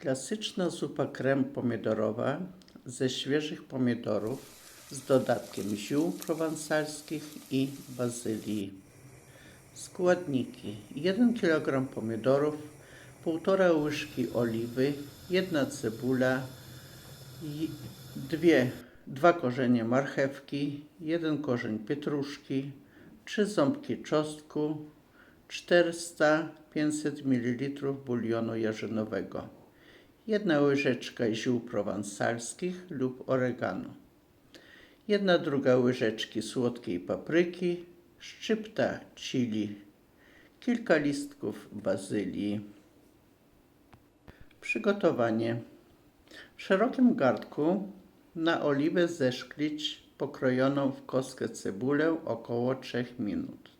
Klasyczna zupa krem pomidorowa ze świeżych pomidorów z dodatkiem ziół prowansalskich i bazylii. Składniki: 1 kg pomidorów, 1,5 łyżki oliwy, 1 cebula, i dwie, dwa korzenie marchewki, jeden korzeń pietruszki, trzy ząbki czosnku, 400-500 ml bulionu jarzynowego, jedna łyżeczka ziół prowansalskich lub oregano, jedna druga łyżeczki słodkiej papryki, szczypta chili, kilka listków bazylii. Przygotowanie. W szerokim garnku na oliwę zeszklić pokrojoną w kostkę cebulę około 3 minut.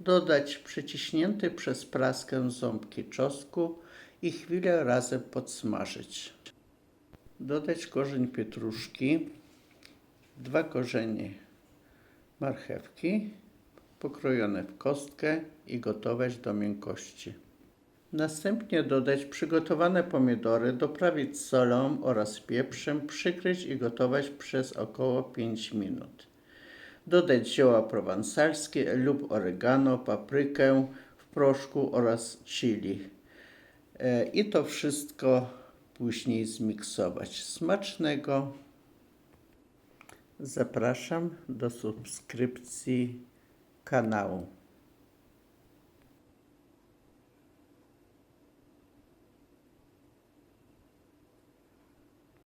Dodać przyciśnięty przez praskę ząbki czosnku i chwilę razem podsmażyć. Dodać korzeń pietruszki, dwa korzenie marchewki pokrojone w kostkę i gotować do miękkości. Następnie dodać przygotowane pomidory, doprawić solą oraz pieprzem, przykryć i gotować przez około 5 minut. Dodać zioła prowansalskie lub oregano, paprykę w proszku oraz chili. E, I to wszystko później zmiksować. Smacznego. Zapraszam do subskrypcji kanału.